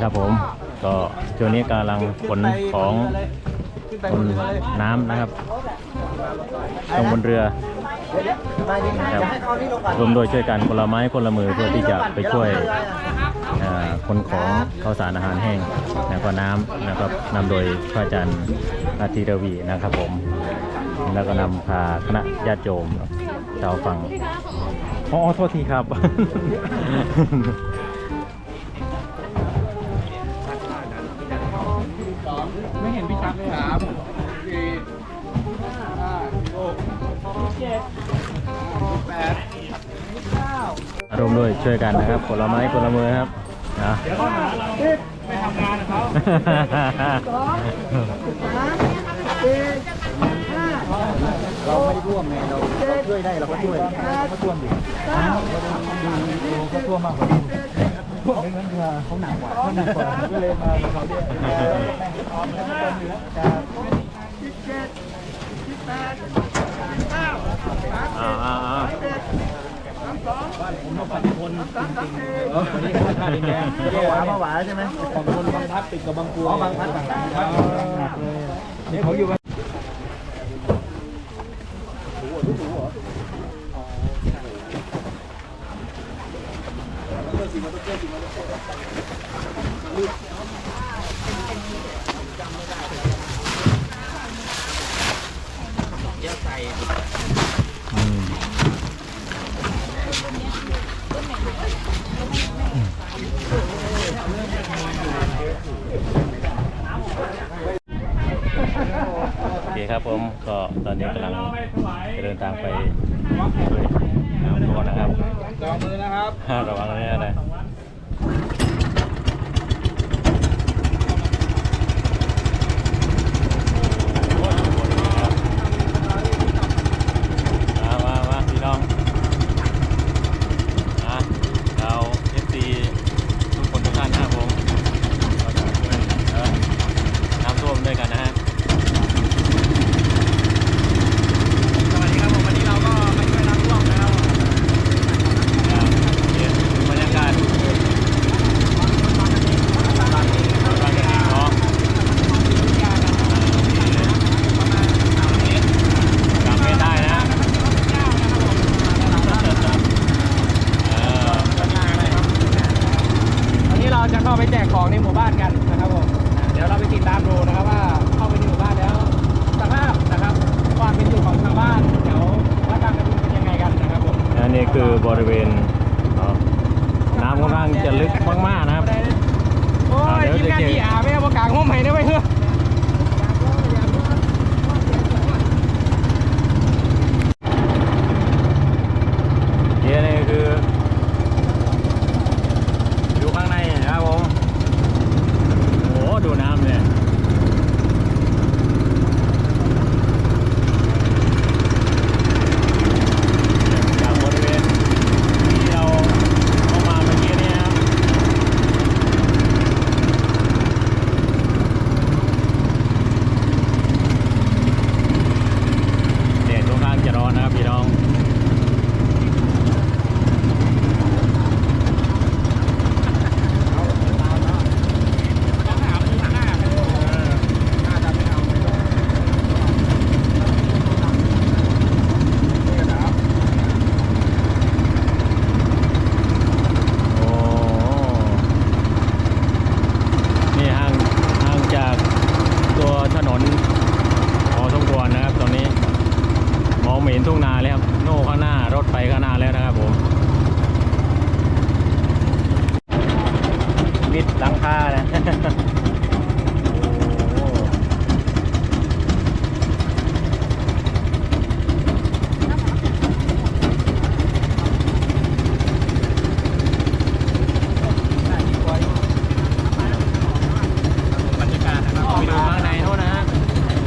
ครับผมก็ช่วงนี้กำลังขนของขนน้ำนะครับลงบนเรือนะครับรวมโดยช่วยกันคนละไม้คนละมือเพื่อที่จะไปช่วยคนของข้าวสารอาหารแห้งแล้วก็น้ำนะครับนำโดยพระอาจารย์นาทีรวีนะครับผม แล้วก็นำพาคณะญาติโยมชาวฝั่งอ๋อโทษทีครับ ร่วมด้วยช่วยกันนะครับคนละไม้คนละมือครับนะเดี๋ยวเขาหาสิบไม่ทำงานกับเขาเราไม่ร่วมไงเราเราช่วยได้เราก็ช่วยเขาท่วมดิดูดูเขาท่วมมากกว่าดูท่วมไม่เหมือนเรือเขาหนักกว่าเขาหนักกว่าก็เลยมากับเขาด้วยแม่งพร้อมแล้วก็เหนือจะอ่า อ่าอ่าผมมาปัดคนจริงๆวันนี้ข้าดินแดงเมื่อวานเมื่อวานใช่ไหมของคนบางพัดติดกับบางกรวยอ๋อบางพัดต่างๆหนักเลยนี่เขาอยู่อื โอเคครับผมก็ตอนนี้กำลังจะเดินทางไปด้วยน้ำร้อนนะครับจอมือนะครับระวังนะนะมามามาพี่น้องนะเราเอฟซีทุกคนทุกท่านนะครับผมก็จะช่วยเอ่อน้ำท่วมด้วยกันนะฮะ สวัสดีครับผมวันนี้เราก็มาช่วยน้ำท่วมนะครับ ครับเดี๋ยวดูบรรยากาศบางกะทิเนาะสามเมตรได้นะเออ วันนี้เราจะเข้าไปแจกของในหมู่บ้านกันนะครับผมเดี๋ยวเราไปติดตามดู นะครับว่าเข้าไปในหมู่บ้านแล้วสภาพนะครับความเป็นอยู่ของชาวบ้านแถววัดบางกระทุ่มเป็นยังไงกันนะครับผมอันนี้คือบริเวณเอ่อน้ำค่อนข้างจะลึกมากๆนะครับ โอ้ยทีมงานที่อาไม่เอาประกาศห้องใหม่ได้ไหมเฮ้ย นี่นี่คือ อยู่ข้างในนะครับผม โอ้โหดูน้ำเนี่ยจากบริเวณที่เราเข้ามาเมื่อกี้เนี่ยครับแดดค่อนข้างจะร้อนนะครับพี่น้อง โอ้นี่ห่างห่างจากตัวถนนพอสมควรนะครับ ตอนนี้ มองไม่เห็นทุ่งนาแล้วครับ โน่ข้างหน้ารถไปข้างหน้าแล้วนะครับผม มิดหลังคานะ โอ้ บรรยากาศนะครับ ไปดูข้างในโน่นนะฮะ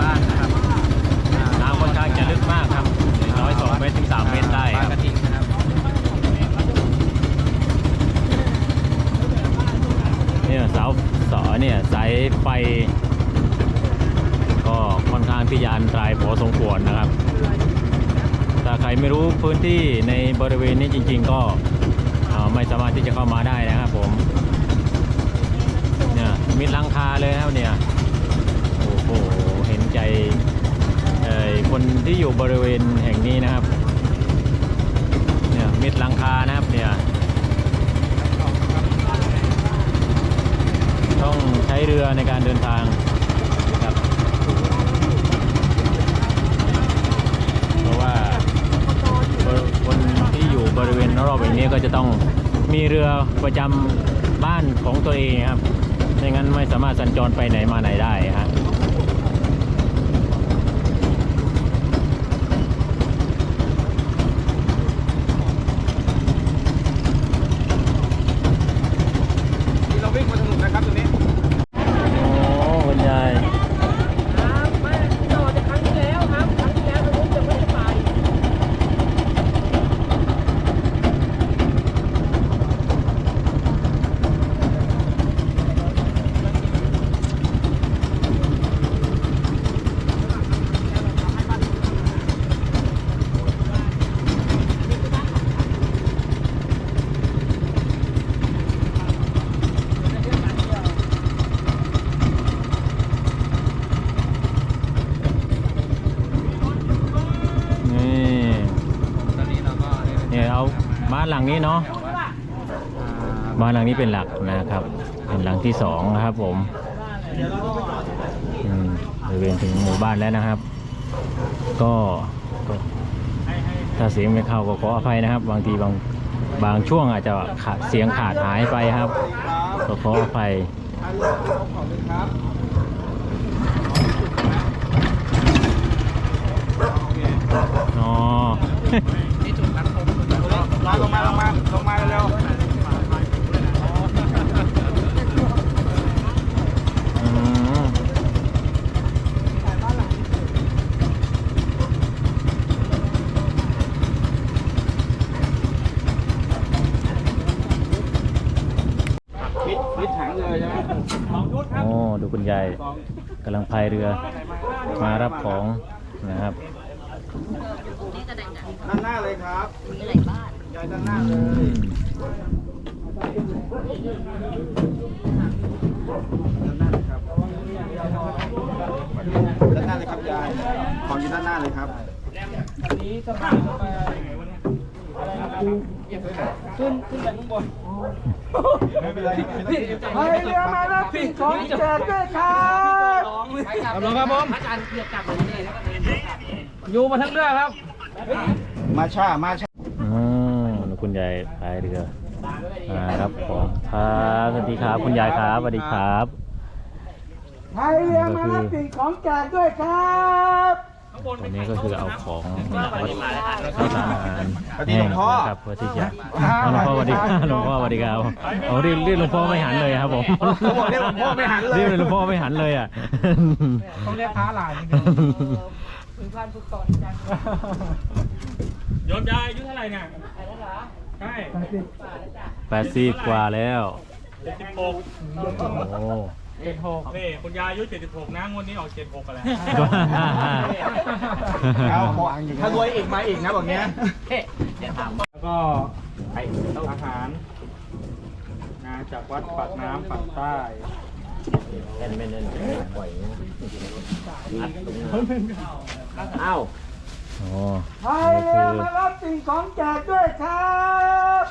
บ้านนะครับ น้ำค่อนข้างจะลึกมากครับอย่างน้อย2เมตรถึง 3 เมตรได้ครับ บางกะทินะครับ เนี่ยเสาเสาเนี่ยสายไฟ ก็ค่อนข้างที่จะอันตรายพอสมควรนะครับ ถ้าใค รไม่รู้พื้นที่ในบริเวณนี้จริง ๆ ก็ไม่สามารถที่จะเข้ามาได้นะครับผมเนี่ยมิดลังคาเลยครับเนี่ยโอ้โหเห็นใจเอ่อคนที่อยู่บริเวณแห่งนี้นะครับเนี่ยมิดลังคานะครับเนี่ยต้องใช้เรือในการเดินทางนะครับ เพราะว่าคนที่อยู่ บริเวณรอบอย่างนี้ก็จะต้องมีเรือประจำบ้านของตัวเองครับไม่งั้นไม่สามารถสัญจรไปไหนมาไหนได้ครับวิ่งมาสนุกนะครับตรงนี้ โอ้คุณยาย ครับไม่ต่อจากครั้งที่แล้วครับ ครั้งที่แล้วทางนู้นยังไม่ได้ไป นี่ ตอนนี้เราก็ เนี่ยเอาบ้านหลังนี้เนาะบ้านหลังนี้เป็นหลักนะครับ เป็นหลังที่สองนะครับ ผมอืมบริเวณถึงหมู่บ้านแล้วนะครับก็ก็ถ้าเสียงไม่เข้าก็ขออภัยนะครับ บางทีบางบางช่วงอาจจะขาดเสียงขาดหายไปครับก็ขออภัยอันเลือกของเลยครับ อ๋อ มาลงมาลงมาลงมาเร็วอืมๆมิดมิดถังเลยใช่ไหมโอ้ดูคุณยายกำลังพายเรือ มารับของนะครับด้านหน้าเลยครับยา ยด้านหน้าอืเลยมด้านหน้าเลยครับยายของอยู่ด้านหน้าเลยครับวันนี้จะไปอะไรนะครับขึ้นขึ้นไปข้างบนไม่เป็นไรพายเรือมาแล้วสิ่ของแจกด้วยครับครับผมครับผมอาจารย์เกียรจับเลยอยู่มาทั้งเรือครับ มาช้ามาช้า คุณยายพายเรือมารับของครับสวัสดีครับ คุณยายครับสวัสดีครับพายเรือมาแล้วสิ่งของแจกด้วยครับตอนนี้ก็คือเอาของข้าวสารอาหารแห้งนะครับเพื่อที่จะเอาหลวงพ่อสวัสดีครับหลวงพ่อสวัสดีครับเอาเรียกเรียกหลวงพ่อไม่หันเลยครับผมเขาบอกเรียกหลวงพ่อไม่หันเลยเรียกหลวงพ่อไม่หันเลยอะต้องเรียกพระหลานโยมยายอายุเท่าไหร่เนี่ย ใช่แปดสิบกว่าแล้ว เจ็ดสิบหกโอ้เจ็ดหกนี่คุณยายอายุเจ็ดสิบหกนะงวดนี้ออกเจ็ดหกกันแล้วเอาถ้ารวยอีกมาอีกนะแบบเนี้ยแล้วก็อาหารนะจากวัดปากน้ำปากใต้อ้าว พายเรือมารับสิ่งของแจกด้วยครับ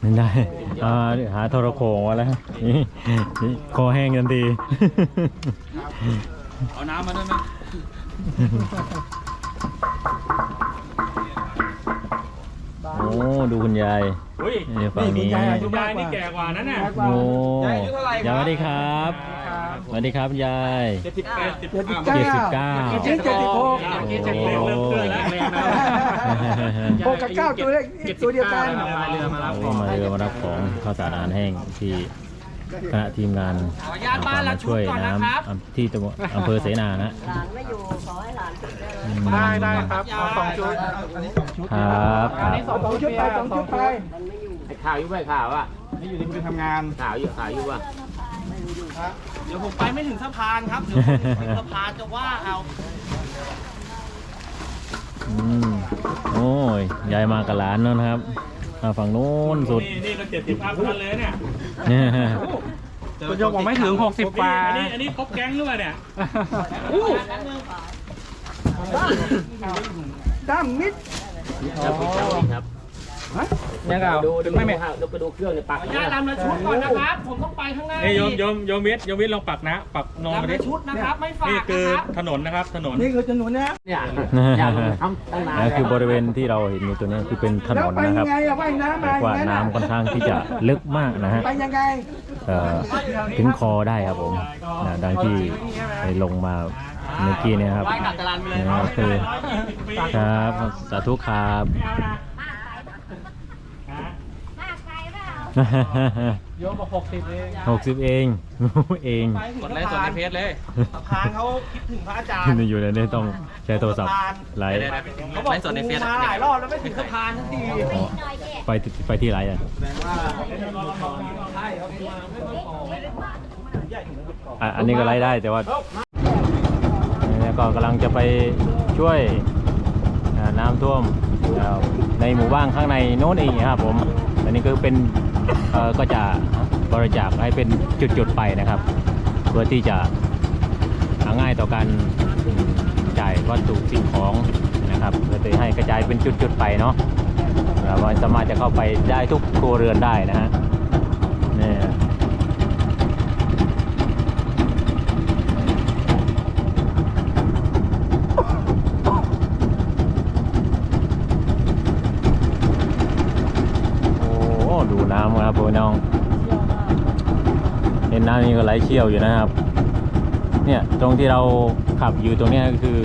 ไม่ได้อ่าหาโทรโขงมาแล้วนี่นี่คอแห้งทันทีเอาน้ำมาด้วยไหมโอ้ดูคุณยายอุ้ยนี่ฝั่งนี้คุณยายนี่แก่กว่านั้นน่ะโอ้ยายสวัสดีครับ สวัสดีครับยายเจ็ดสิบแปดสิบเจ็ดสิบเจ็ดสิบเก้าเก้า เจ็ดสิบหก เจ็ดสิบหกเริ่มเคลื่อนแล้วแรงนะหกกับเก้าตัวเลขตัวเดียวกัน มาเรือมารับโอ้มาเรือมารับของข้าวสารอาหารแห้งที่คณะทีมงานมาช่วยน้ำอำที่ตำบลอำเภอเสนานะหลานไม่อยู่ขอให้หลานติดได้เลยอืมได้ได้ครับเอาสองชุดอันนี้สองชุดครับคอันรับนี้สองชุดไปสองชุดไปข่าวอยู่ไหมข่าวอะนี่อยู่ในมือทำงาน ข่าวอยู่ข่าวอยู่ว่ะ เดี๋ยวผมไปไม่ถึงสะพานครับ เดี๋ยวผมถึงสะพานจะว่าเอาอืมโอ้ยยายมากับหลานแล้วนะครับมาฝั่งโน้นสุดนี่นี่ก็เจ็ดสิบอัพทั้งนั้นเลยเนี่ยเนี่ยจคุณโยมบอกไม่ถึง 60กว่าอันนี้อันนี้ครบแก๊งหรือเปล่าเนี่ยดำมิดครับ พี่ครับยังเอาดูดูไม่ไม่ดูกระดูกเครื่องในปากญาลำละชุดก่อนนะครับ ผมต้องไปข้างหน้าเอ้ยโยมโยมโยมวิทย์โยมวิทย์ลองปักนะปักนอนมาลำดิละชุดนะครับ ไม่ฝากนี่คือนะครับถนนนะครับ ถนนนี่คือถนนนะเนี่ยอยากทำตั้งนานนะคือบริเวณที่เราเห็นอยู่ตัวนี้คือเป็นถนแล้วนไปนะคยัรับงไงอะว่ายน้ำแต่มาว่าอย่างน้ำค่อนข้างที่จะลึกมากนะฮะไปยังไงเอ่อถึงคอได้ครับผมนะดังที่ไปลงมาเมื่อกี้เนี่ยครับนะคือครับสาธุครับ โยมบอกหกสิบเองหกสิบเองเองกดไลค์สดในเพจเลยพานเขาคิดถึงพระอาจารย์นี่อยู่ในนี้ต้องใช้โทรศัพท์ไลฟ์เขาบอกสดในเฟซมาหลายรอบแล้วไม่ถึงสะพานทันทีอ๋อไปที่ไปที่ไลฟ์อะอะอันนี้ก็ไลฟ์ได้แต่ว่าเนี่ยก็กำลังจะไปช่วยอ่าน้ำท่วมอ่าในหมู่บ้านข้างในโน้นเองครับผมอันนี้ก็เป็นเอ่อ ก็จะบริจาคให้เป็นจุดๆไปนะครับ เพื่อที่จะหาง่ายต่อการจ่ายวัตถุสิ่งของนะครับเพื่อที่ให้กระจายเป็นจุดๆไปเนาะเราสามารถจะเข้าไปได้ทุกครัวเรือนได้นะฮะนี่ โอ้ดูน้ำครับ พี่น้องเห็นน้ำนี้ก็ไหลเชี่ยวอยู่นะครับ เนี่ยตรงที่เราขับอยู่ตรงนี้ก็คือ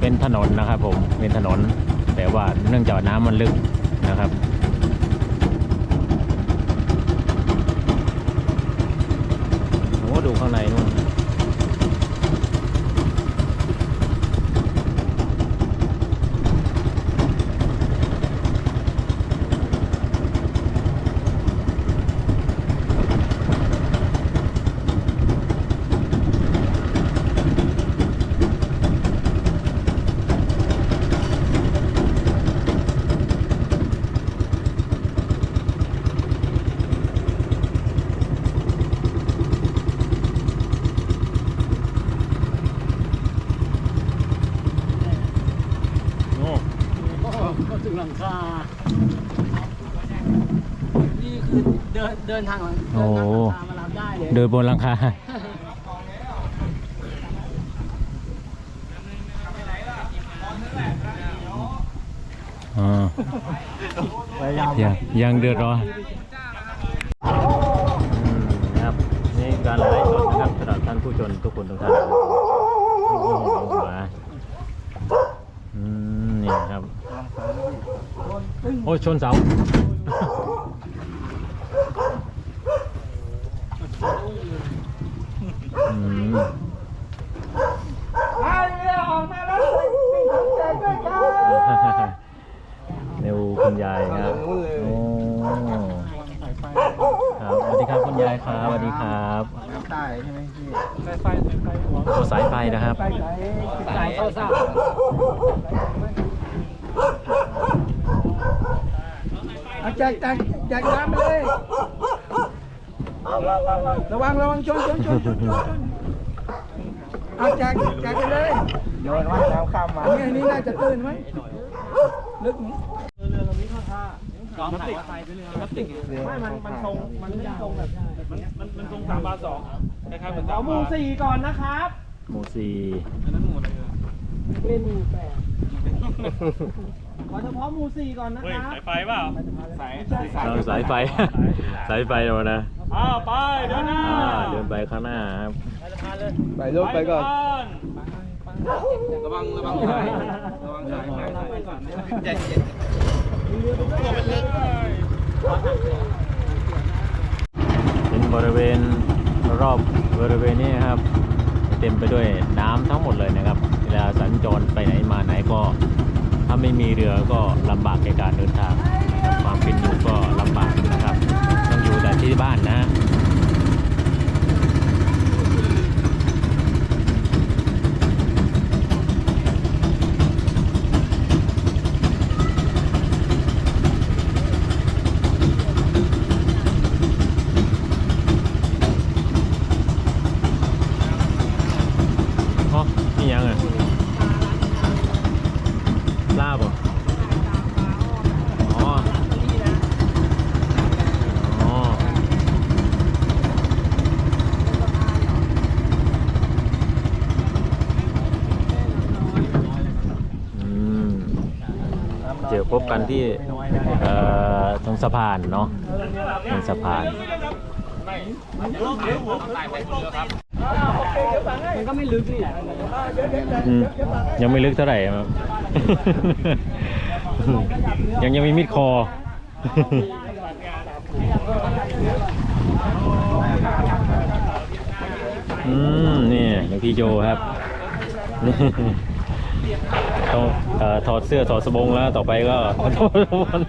เป็นถนนนะครับ ผมเป็นถนน แต่ว่าเนื่องจากน้ำมันลึกนะครับโอ้ดูข้างในนู่น โอ้ ก็ถึงห ลังคา นี่คือเดินเดินทางหลังโอ้เดินทางหลังคามารับได้เลยเดินบนหลังคา อ๋อยังยังเดือดร้อนอืมนะครับ นี่การไลฟ์สดนะครับสำหรับท่านผู้ชมทุกคนทุกท่านโอ้โหหัวอืมนี่ครับ โอ้ ยชนเสาอืมไอ้เรือออกมาแล้วสิ่งของแจกด้วยกันเร็วคุณยายครับโอ้ครับสวัสดีครับคุณยายครับสวัสดีครับใต้ใช่ไหมพี่ไฟไฟไฟหัวโอ้สายไฟนะครับใต้ไหนสายเข้าทราบ เอาแจกแจกแจกน้ำไปเลย ระวังระวังชนชนชนชนชนเอาแจกแจกไปเลยโยนว่าน้ำข้ามมาเนี่ยนี่น่าจะตื้นไหมลึกไหมจอมถ่ายไฟไปเลยครับติกไม่มันมันทรงมันไม่ทรงแบบมันมันมันตรงสามบาทสองคล้ายๆเหมือนสาเอามหมู่บาทสี่ก่อนนะครับหมูสี่อันนั้นหมูอะไรเอ่ยเล่นหมู่แปด ขอเฉพาะหมู่สี่ก่อนนะเฮ้ยครับสายไฟเปล่าสายสายเราสายไฟ สายไฟเรานะอ้าวไป เดินหน้าอ่าเดินไปข้างหน้าครับไปรถไปก่อน ระวังระวังสายระวังสายไปก่อนเจ็ดเจ็ดเป็นบริเวณรอบบริเวณนี้นะครับ เต็มไปด้วยน้ำทั้งหมดเลยนะครับ เวลาสัญจรไปไหนมาไหนก็ ถ้าไม่มีเรือก็ลำบากในการเดินทางนะครับความเป็นอยู่ก็ลำบากนะครับ ต้องอยู่แต่ที่บ้านนะ พบกันที่ตรงสะพานเนาะตรงสะพานมันก็ไม่ลึกนี่ยังไม่ลึกเท่าไหร่ครับยังยังมีมิดคออืมนี่อย่างพี่โจครับ ต้องเอ่อถอดเสื้อถอดสบงแล้วต่อไปก็ถอดสบงน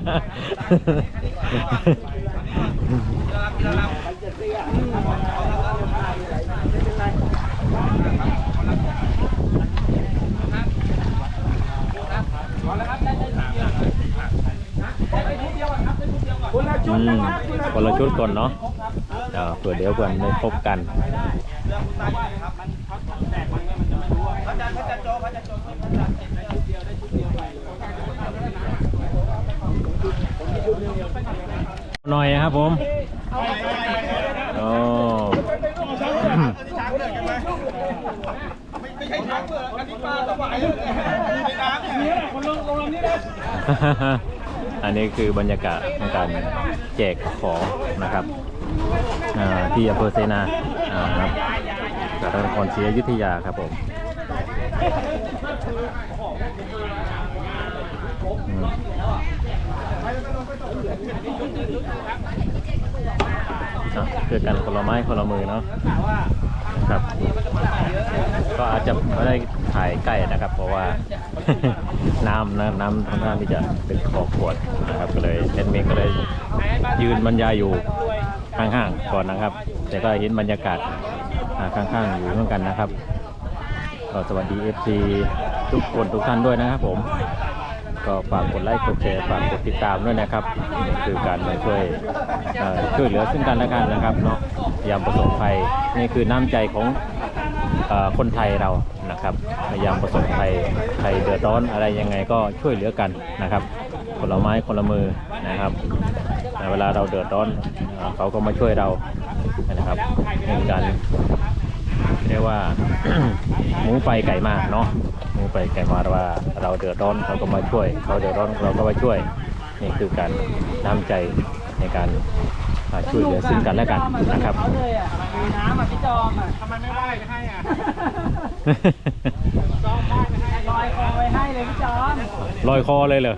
อืมคนละชุดก่อนเนาะเออเผื่อเดี๋ยวกันได้พบกัน หน่อยนะครับผมโอ้อันนี้คือบรรยากาศของการแจกของนะครับอ่าที่อำเภอเสนาอ่าครับจากนครศรีอยุธยาครับผม อืมอะเพื่อกันคนละไม้คนละมือเนาะครับ ก็อาจจะไม่ได้ถ่ายใกล้นะครับ เพราะว่าน้ำนะน้ำค่อนข้างที่จะเป็นขอบขวดนะครับก็เลยเอ็นเมก็เลยยืนบรรยายอยู่ข้างๆก่อนนะครับ แต่ก็เห็นบรรยากาศข้างๆอยู่เหมือนกันนะครับก็สวัสดี FC ทุกคนทุกท่านด้วยนะครับผม ก็ฝากกดไลค์กดแชร์ฝากกดติดตามด้วยนะครับนี่คือการมาช่วยช่วยเหลือซึ่งกันและกันนะครับเนาะยามประสบภัยนี่คือน้ำใจของคนไทยเรานะครับในยามประสบภัยใครเดือดร้อนอะไรยังไงก็ช่วยเหลือกันนะครับคนละไม้คนละมือนะครับเวลาเราเดือดร้อนเอเขาก็มาช่วยเรานะครับนี่คือการเรียกว่าหมูไปไก่มาเนาะ มูไปไก่มาว่าเราเดือดร้อนเขาก็มาช่วย เขาเดือดร้อนเราก็มาช่วย นี่คือการน้ำใจในการอ่าช่วยเหลือซึ่งกันและกันนะครับเขาเลยอะมีน้ำอะพี่จอมอะทำไมไม่ไหว้ให้อะลอยคอไว้ให้เลยพี่จอมลอยคอเลยเหรอ